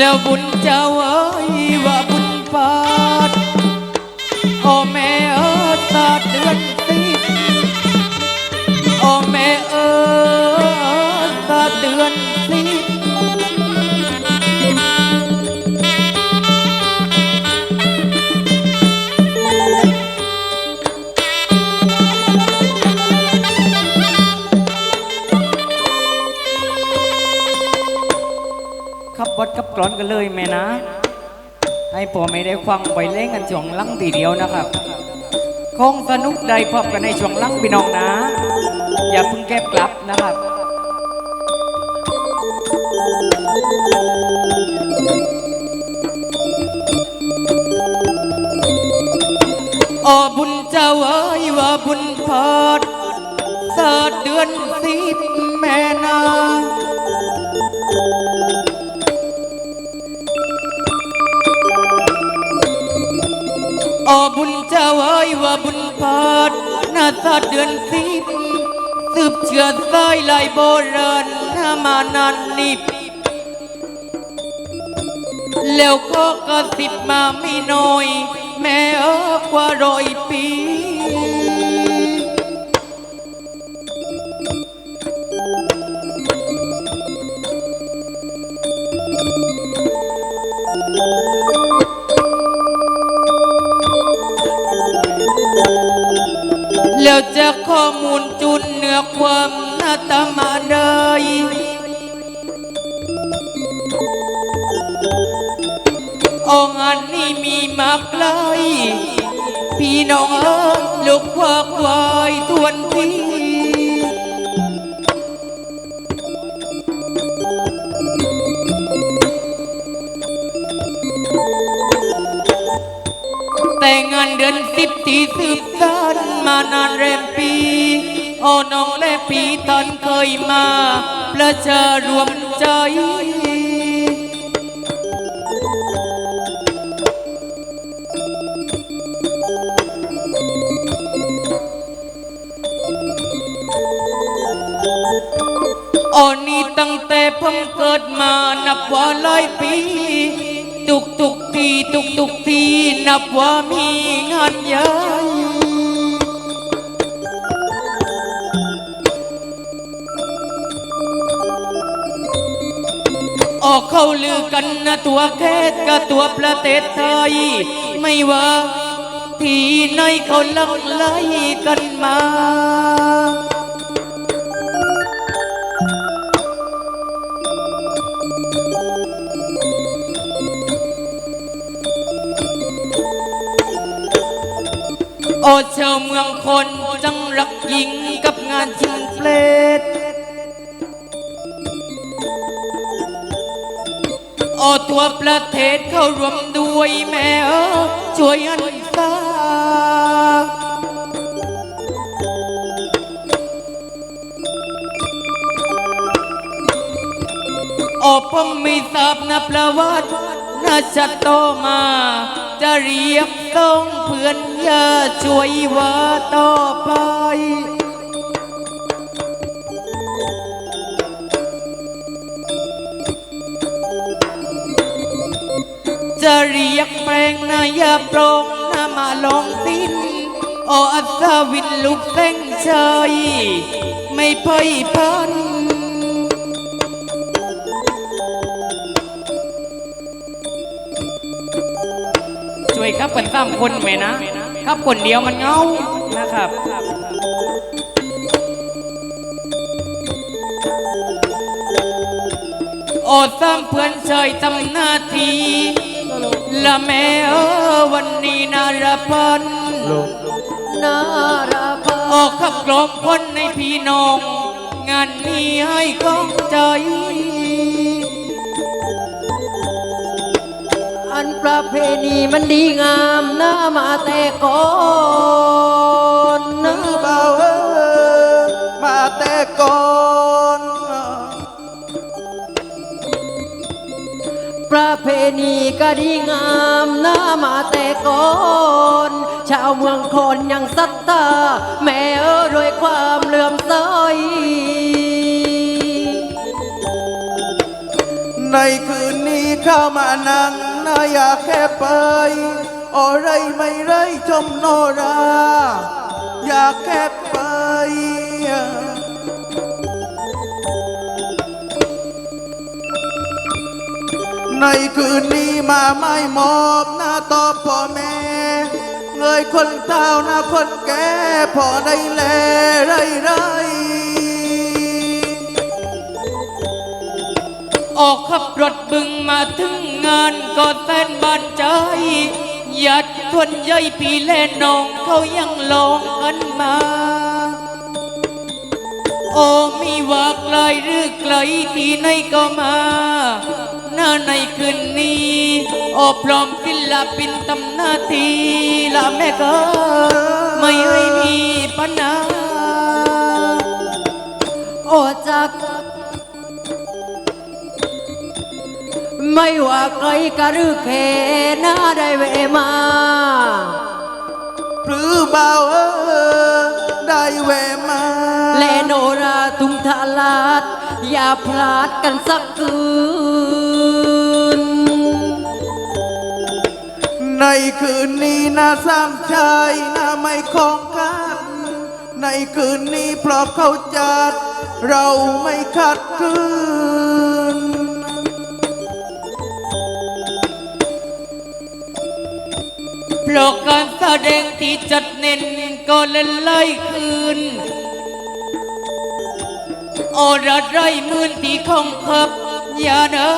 แล้วบุญเจ้า ร้อนกันเลยแม่นะ ให้พ่อไม่ได้ควังไปเล่นกันช่วงลังทีเดียวนะครับ คงสนุกได้พบกันในช่วงลังพี่น้องนะ อย่าเพิ่งแก็บกลับนะครับโอ้บุญเจ้าเอ้ยว่าบุญพอดสาดเดือนสิบแม่นา อบุญเจ้าเอ้ยว่าบุญพาดนาศาสตร์เดือนสิบสืบเชื้อสายลายโบราณมานานนิบแล้วก็กระสิบมาไม่น้อย แม่เออกว่าร้อยปี จะข้อมูลจุนเหนือความนาตมาได้องานนี้มีมากลายพี่น้องเอ้ยลูกควากวายทวนทีแต่งานเดือนสิบที่สืบสามานานแรมปีโอ้น้องและปีตอนเคยมา ประชารวมใจโอ้นี่ตั้งแต่ผมเกิดมานับว่าหลายปี ตุกตุกที ตุกตุกที นับว่ามีงานใหญ่ออ กเข้าลือกันนะตัวแค่กับตัวประเทศไทย ไม่ว่าที่ไหนเขาลังไล่กันมาโอ้ชาเมืองคนจังรักหญิงกับงานชิงเพลด โอ้ตัวประเทศเข้ารวมด้วยแม่ช่วยอันซาโอ้ผมไม่ทราบนะประวัติน่าจะโตมา จะเรียกต้องเพื่อนอย่าช่วยว่ นะปรงนะมาลองสิ้นโออัศวินลูกเส้งเชยไม่พ่อยพันช่วยครับกันสามคนไหมนะ ครับคนเดียวมันเงานะครับโอ้สามเพื่อนเฉยทำหน้าที ละแม่วันนี้นารพันนารพันออกขับกลอมคนในพี่น้อง งานนี้ให้ก้องใจ อันประเพณีมันดีงามนะมาแต่ก่อนนะเบาเออมาแต่ก่อน ประเพณีก็ดีงามนะมาแต่ก่อนชาวเมืองคนยังศรัทธาแม่เออด้วยความเลื่อมใสในคืนนี้ข้ามานั่งนาอยากแค่ไปอะไรไม่ไรชมโนรา อยากแค่ไป ในคืนนี้มาไม่มอบหน้าตอบพ่อแม่ เงยคนเท่าหน้าคนแก่พอได้แลไรไรออกขับรถบึงมาถึงงานก็แสนบานใจญาติคนใหญ่พี่และน้องเขายังลองกันมา โอ้มีว่าไกลหรือไกลที่ไหนก็มา น้าในคืนนี้ โอ้พร้อมศิลปินตำหน้าที่ละแม่ก็ไม่ให้มีปัญหาโอจัก ไม่ว่าใครกะหรือแค่น่าได้เวมา หรือเบาเออ ได้แวะมา และโนราทุงทาลาดอย่าพลาดกันสักคืน ในคืนนี้นะสามชายนะไม่ของกัน ในคืนนี้เพราะเขาจัด เราไม่ขัดคืน เพราะการแสดงที่จัดเน้น ก็เล่นไล่คืนโอรัดไรหมื่นที่คงคับ อย่าเนอ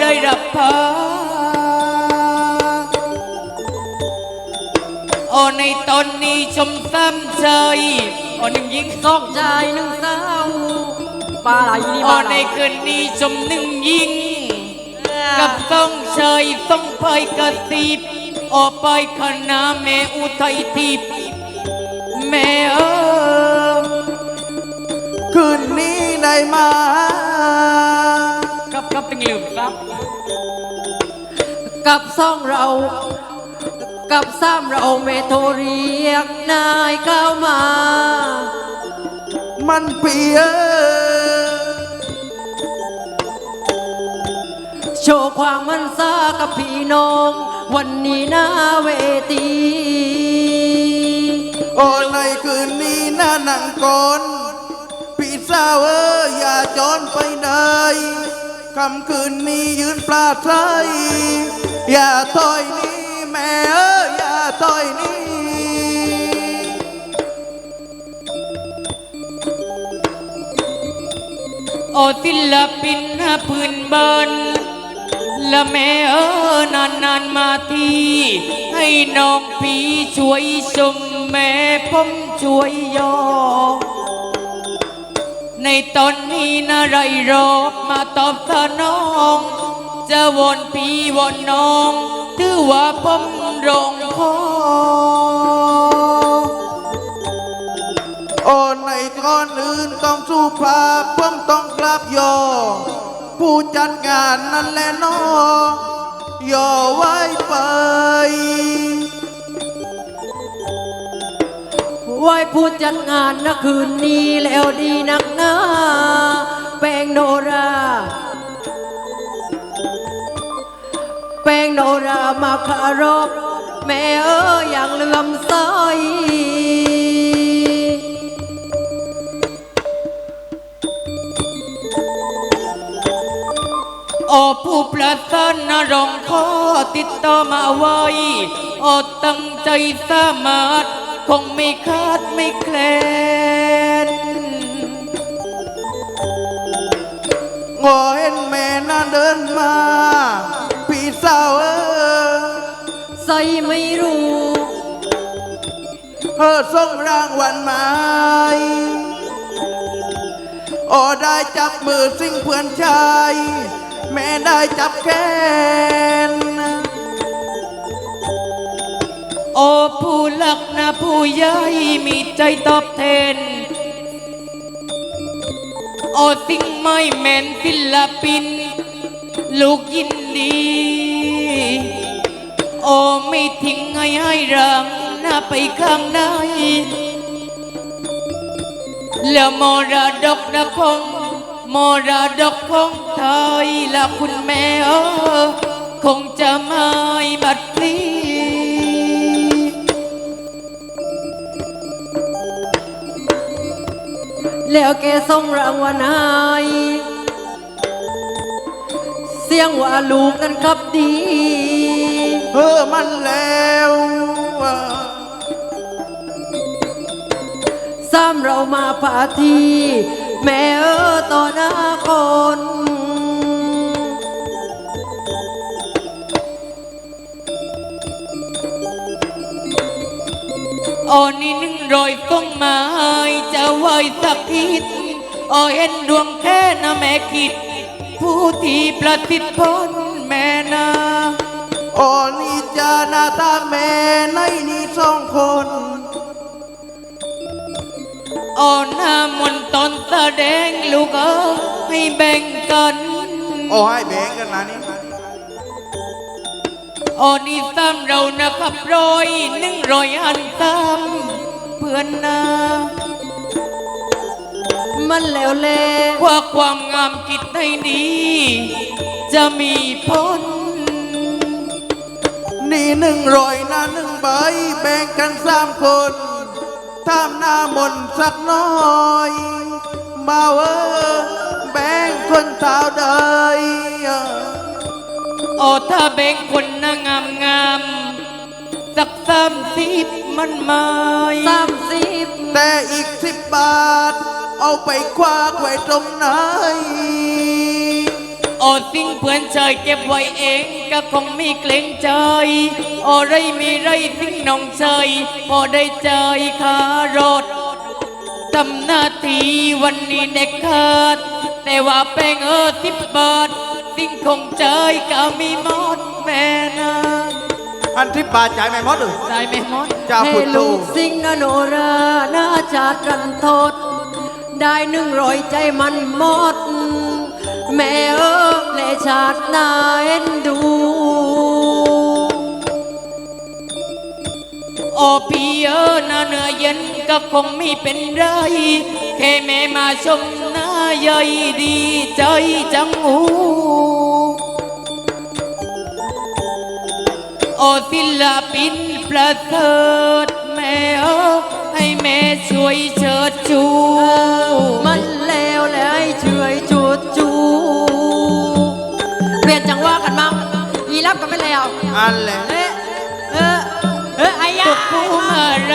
ได้รับพาโอในตอนนี้ชมซ้ำใจโอหนึ่งยิงสองใจหนึ่งสาวปลาไหลนี่โอปลาไหลในคืนนี้ชมหนึ่งยิง กับต้องเชยต้องไปกระสิบออกไปขณะแม่อุทัยทิพย์ แม่เออคืนนี้ได้มากับกับตึงลืมครับ กับซ่องเรา กับซ้ำเราเมโทรเรียกนายเข้ามา มันเปียโชว์ความมันซากับพี่น้อง วันนี้หน้าเวที โอ้ในคืนนี้หน่าหนังก่อนพี่สาวเอออย่าจอนไปไหนคำคืนนี้ยืนปลาไทยอย่าถอยนี้แม่เอออย่าถอยนี้โอศิลปินพื้นบ้านละแม่เออนานนานๆมาที ให้น้องพี่ช่วยชม แม่ผมช่วยยอ ในตอนนี้นะไรรอบมาตอบสนอง จะวอนพี่วอนน้อง ถือว่าผมร้องขอโอ้ในก่อนอื่นต้องสู้ภาพผมต้องกราบยอ ผู้จัดงานนั่นแหละน้องยอไว้ไป ไว้ผู้จัดงานนะคืนนี้แล้วดีนักหนาแปงโนรา แปงโนรามาคารบแม่เอ้ยอย่างเลื่อมใสโอผู้ประสานนรงขอติดต่อมาไว้โอตั้งใจสามารถ คงไม่คาดไม่แคลนงอเห็นแม่น่าเดินมา พี่สาวเออใส่ไม่รู้ เออส่งรางวัลมาโอ้ได้จับมือสิ่งเพื่อนชาย แม่ได้จับแขน อ้ผู้หลักนะผู้ใหญ่มีใจตอบแทน โอ้สิ่งไม่แม่นศิลปิน ลูกยินดี โอ้ไม่ทิ้งให้ให้รังหน้าไปข้างในแล้วมรดกนะคงมรดกของไทยละคุณแม่คงจะไม่บัดพลี แล้วแกส่งรางวัลให้เสียงว่าลูกนั้นครับดี เออมันแล้วซ้ำเรามาพาทีแม่เออต่อหน้าคน อ้นี่หนึ่งรอยต้องมาให้จะไหวสักทิศโอ้เห็นดวงแค่นะแม่คิด ผู้ที่ประสิทธิ์พ้นแม่นาโอ้นี่จาหน้าตาแม่ในนี่สองคนโอ้หน้ามนต์ตอนแสดงลูกเออให้แบ่งกัน โอ้ให้แบ่งกันนะนี่ โอ้นี่ซ้ำเรานะครับรอยหนึ่งรอยอันซ้ำเพื่อนนามันแล้วแลว่าความงามกิจให้ดีจะมีพ้นนี่หนึ่งร้อยนะหนึ่งใบแบ่งกันสามคนทำหน้ามนสักน้อยมาเออแบ่งคนเท้าได้ โอ้ถ้าแบ่งคนนางามงามๆสักสามสิบมันไม่สามสิบแต่อีกสิบบาท เอาไปคว้าไว้ตรงไหนโอ้สิ่งเพื่อนชายเก็บไว้เองก็คงไม่เกรงใจโอ้ไรมีไรสิ่งน้องชายพอได้ใจคารถทำหน้าที่วันนี้เด็กขาดแต่ว่าแป้งเออสิบบาท สิ่งคงใจก็มีหมดแม่นะอันที่บาทจ่ายไม่หมดเลยใจไม่หมดจ้าให้พุทโธลูกสิงห์อโนราหน้าจารันโทษ ได้หนึ่งร้อยใจมันหมด แม่เออและชาตินาเอ็นดู โอพี่เออหน้าเหนือเย็นก็คงไม่เป็นไร แค่แม่มาชมหน้าใหญ่ดีใจจังหูโอศิลปินประเสริฐแม่เออให้แม่ช่วยเชิดชู มันแล้วและให้ช่วยจูดจูเปลี่ยนจังหวะกันมั้งอีรับกันไปแล้วอันแหละเอ๊ะเออเออไอ้ยาทุกผู้มาร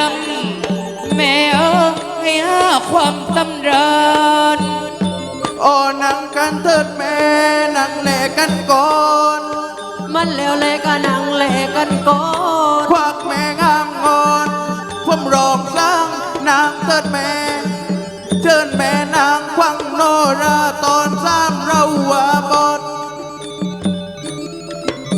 ำแม่เออ ให้หาความสำราญโอ้นังกันเถิดแม่นังแหลกันก่อน มันแล้วแลกันนังแลกันก่อนควักแม่งามงอนผมรองสร้างนางเถิดแม่ เชิญแม่นางควังโนราตอนสร้างเราว่าบด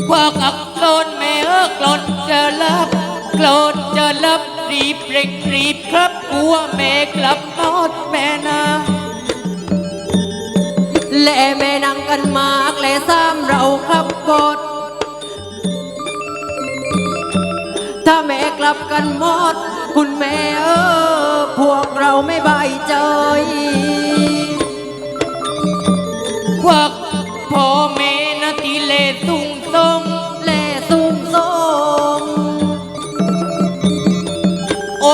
ควักอักโกรนแม่เออกลอนจะรับโกรนจะรับ รีบเร่งรีบครับกลัวแม่กลับนอดแม่นาและแม่นังกันมากและซ้ำเราขับกดถ้าแม่กลับกันหมด คุณแม่เออพวกเราไม่บใจควักพ่อ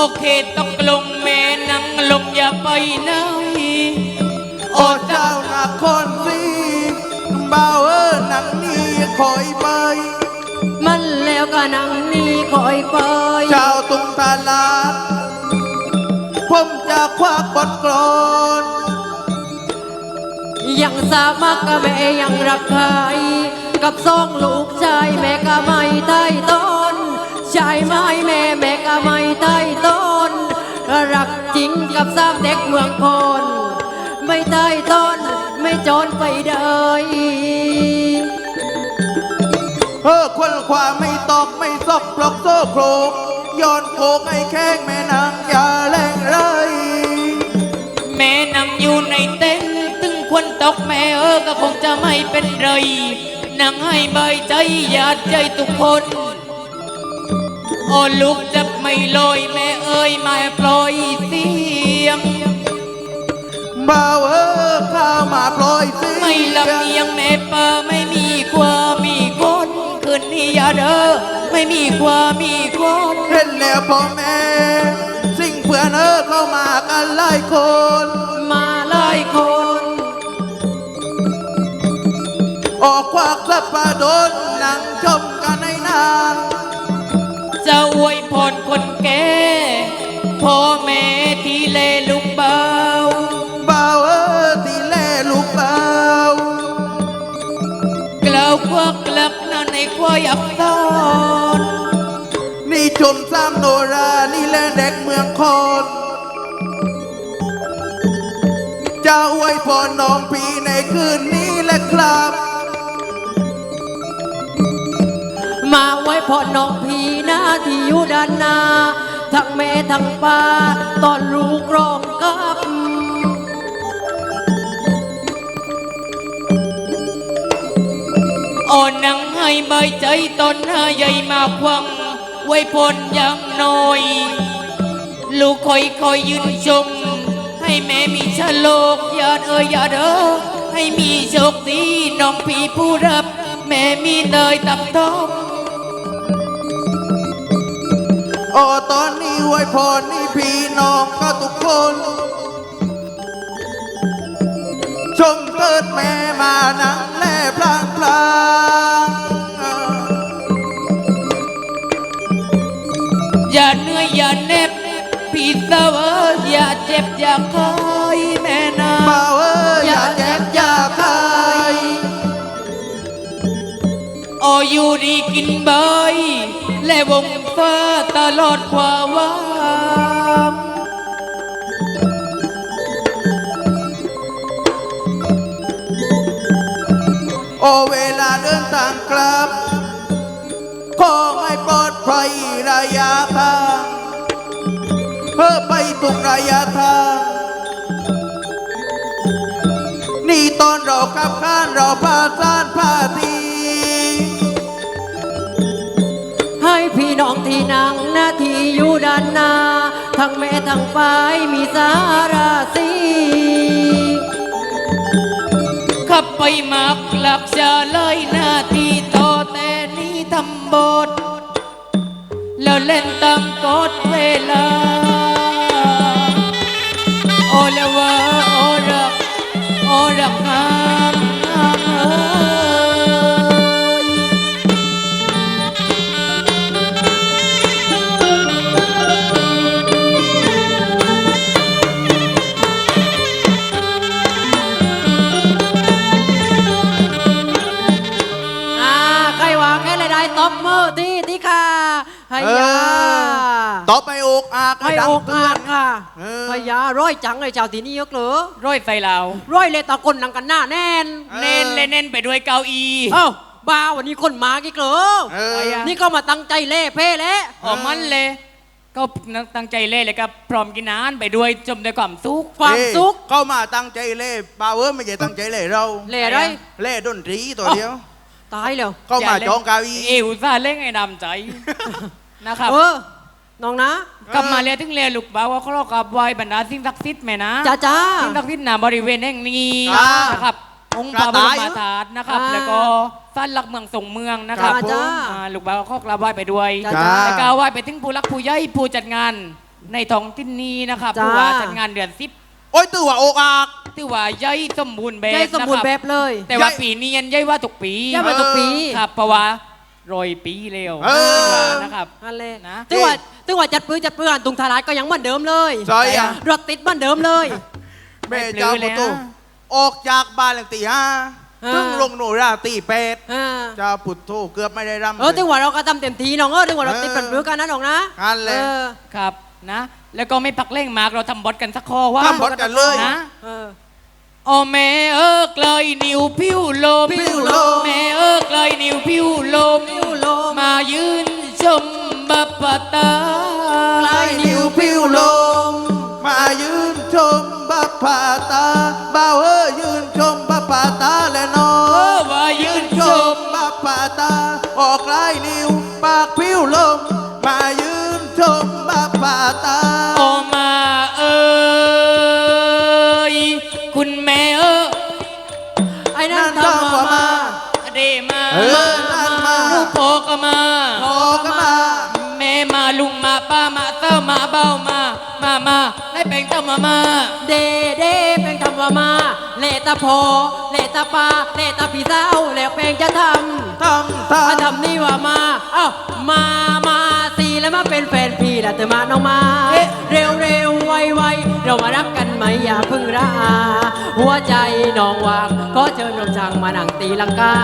โอเคตกลงแม่นั่งลงอย่าไปไหนโอ้เจ้านาคนสิบ่าวเออนังนี้คอยไป มันแล้วก็นังนี้คอยไป เจ้าตุงตลาดผมจะควักบทกลอนยังสามักกับแม่ยังรักใครกับสองลูกชายแม่ก็ไม่ใต้ต้น ชายไม้แม่แม่ก็ไม่ใต้ต้น รักจริงกับสามเด็กเมืองคนไม่ใต้ต้นไม่จนไปได้เออคนความไม่ตอกไม่ซอกปลอกโซ่โครกย้อนโคกให้แข้งแม่นางอย่าแรงไรแม่นั่งอยู่ในเต็นท์ถึงควรตกแม่เออก็คงจะไม่เป็นไรนั่งให้ใบายใจหยาดใจทุกคน โอ้ลูกจะไม่ลอยแม่เอ้ยไม่ปล่อยเสียง บ่าวเออข้ามาปล่อยเสียงไม่ลำเอียงแม่เปอไม่มีความมีคนคืนนี้อย่าเด้อไม่มีความมีคนเห็นแล้วพ่อแม่ สิ่งเพื่อนเออเข้ามากันหลายคน มาหลายคน ออกควักสับปะดนนั่งชมกันในนาน นั่นในควายอักษรนี่ชมซ้ำโนรา นี่แลเด็กเมืองคอนจะอวยพรน้องพี่ในคืนนี้แหละครับ มาไว้พอน้องพีนะที่อยู่ด้านหน้า ทั้งแม่ทั้งป้าตอนลูกร้องกับ อ่อนนัง ให้ใบใจตนใหาใหญ่มาควัง ไว้พรอย่างน้อย ลูกคอยคอยยืนชม ให้แม่มีชะโลกอย่าเอ่ยอย่าเด้อให้มีโชคดีน้องพี่ผู้รับ แม่มีเนยตับท้องโอ้ตอนนี้อวยพรนี่พี่น้องก็ทุกคน ชมเกิดแม่มานังแล่พลางพลาง อย่าเหนื่อยอย่าเหน็บพี่สาวเอ้ยอย่าเจ็บอย่าคอยแม่นา บ่าวเอ้ยอย่าแจ็บอย่าคายโออยู่ดีกินใบและวงฟ้าตลอดความว่างโอเวลาเดินทางกลับ ขอให้ปลอดภัยระยะทางเพื่อไปทุกระยะทาง นี่ตอนเราขับข้านเราพาสานพาทีให้พี่น้องที่นั่งหน้าที่อยู่ด้านหน้า ทั้งแม่ทั้งป้ายมีสาราสีขับไปมากหลักจะเลยหน้าที่ต่อแต่ นี้ทำบทแล้ว อกอากให้ดังอกเตืออานกค่ะเออให้ยาร้อยจังเลยเจ้าที่นี่ยกเหรอร้อยใส่เราร้อยเลยตะกนนังกันหน้าแน่นเน้นเลยเน้นไปด้วยเก้าอี้เอ้าบ้าวันนี้คนมากี่เหรอเออนี่ก็มาตั้งใจเล่เพ่แล้วออกมันเลยก็ตั้งใจเล่นเลยครับพร้อมกินน้ำไปด้วยจมด้วยความสุขความสุขเอ้ยเข้ามาตั้งใจเล่บ่าวเอ้ยไม่ใช่ตั้งใจเล่เราเล่อะไรเล่ดนตรีตัวเดียวตายแล้วเข้ามาจองกาวีเอวซาห์เล่นไอ้ดำใจนะครับเออ น้องนะ กลับมาเรียถึงเรียลูกบ่าวว่าเขาเรากับไหวบรรดาสิ่งศักดิ์สิทธิ์แม่นะจ้าจ้า สิ่งศักดิ์สิทธิ์หนาบริเวณแห่งนี้จ้านะครับองค์พระบรมธาตุนะครับ อ่าแล้วก็สั้นหลักเมืองส่งเมืองนะครับจ้าจ้าอ่าลูกบ่าวเขากราบไหว้ไปด้วยจ้าจ้าแล้วก็ไหว้ไปถึงผู้รักผู้ใหญ่ผู้จัดงานในท้องที่นี้นะครับจ้า ผู้ว่าจัดงานเดือนสิบโอ้ยตัวอกอาก ที่ว่าใหญ่สมบูรณ์แบบได้สมบูรณ์นะคแบบเลย แต่ว่าใหญ่ปีนี้ยันใหญ่ว่าทุกปี ย่ามาตุกปี ครับเพราะว่า โรยปีเร็วเออ นะครับ นั่นเลยนะ ตึงว่าตึงว่าจัดปื้อจัดปื้ออันตุงทาราชก็ยังเหมือนเดิมเลยใช่อะ รถติดเหมือนเดิมเลย แม่เจ้าประตูออกจากบ้านหลังตีห้าอ่าถึงลงโนราตีแปดอ่าเจ้าพุทโธเกือบไม่ได้รำ เออตึงว่าเราก็ทำเต็มที่น้องเออตึงว่าเราติดเป็นปื้อกันนะน้องนะนั่นแหละ เออครับนะ แล้วก็ไม่พักเร่งมากเราทำบอสกันสักข้อว่าทำบอสกันเลย นะ เออ โอแม่เออไกลนิวพิวลมพิ้วลมแม่เออไกลนิวพิวลมพิ้วลม มายืนชมมบัปปะตาไล่นิ้วพิวลม มายืนชมบัพพาตาาพอเลตาปาเลตาพี่สาวแล้วเพลงจะทำทำทมาทำนี่ว่ามาเอ้ามามาสิแล้วมาเป็นแฟนพี่ละเธอมาน้องมาเอ๊ะเร็วเร็วไวไวเรามารักกันไหมอย่าเพึ่งระอาหัวใจน้องวางขอเชิญน้องช่างมานั่งตีลังกา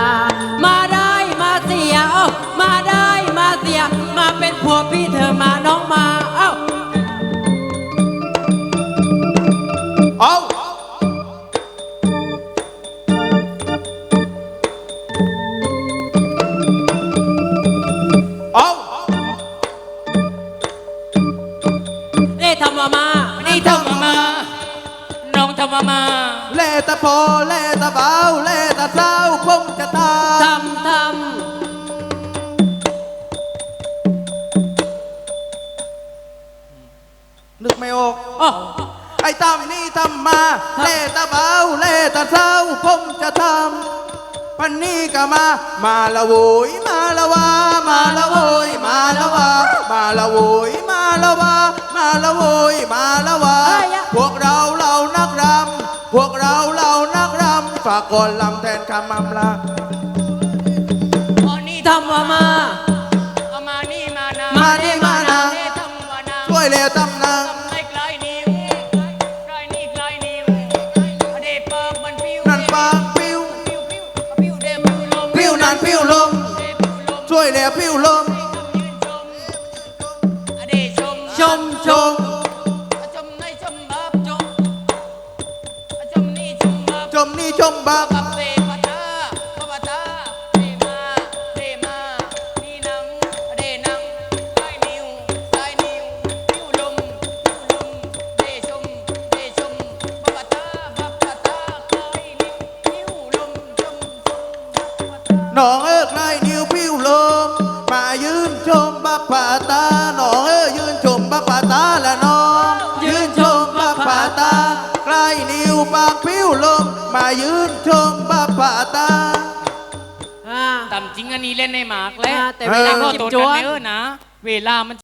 มาได้มาเสียเอ้ามาได้มาเสีย มาเป็นผัวพี่เธอมาน้องมาเอ้าำ ตะพอเล่ตะเบาเล่ตะเศร้าคงจะตาทำทนึกไม่ออกำอ๋อไอ้ตามนี่ทำมาเล่ตะเบาเล่ตะเศร้าผมจะทำปันนี้ก็มา มาละโวยมาละวามาละโวยมาละวามาละโวยมาละวามาละโวยมาละวาพวกเราเรานักรำ พวกเราเรานักรำฝากก่อนลำแทนคำอำลาอ๋อนี่ทำว่ามาเอามานี่มานะมานี่มานะเด้ทำมานะช่วยเร็วตำนาง ทำให้ไกลนิ้วไกลนี่ไกลนิ้วเดปากมันปิ้วนั่นปางปิ้วปิ้วปิ้วปิ้วเดปิ้วลมปิ้วนั่นปิ้วลม เดปิ้วลมช่วยเร็วปิ้วลมยืนชมอเดชมชมชม จ เล่นในหมากแล้วอ่าแต่เวลาก็จิบตัวจ้วกันนเนอะนะ เวลามัน